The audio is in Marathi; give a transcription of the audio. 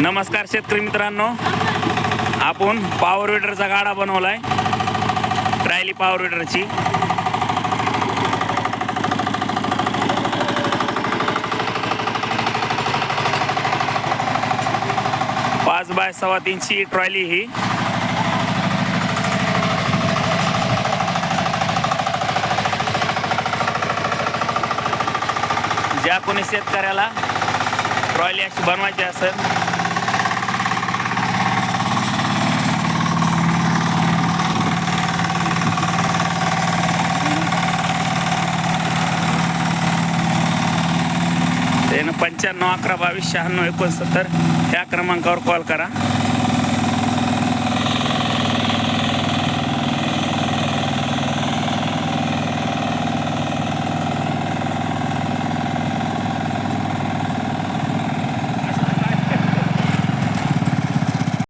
नमस्कार शेतकरी मित्रांनो. आपण पॉवर विडरचा गाडा बनवला आहे ट्रायली पॉवर विडरची पाच बाय सव्वा तीनची ट्रॉली ही. ज्या कोणी शेतकऱ्याला ट्रॉली अशी बनवायची असेल त्यानं पंच्याण्णव अकरा बावीस शहाण्णव एकोणसत्तर ह्या क्रमांकावर कॉल करा.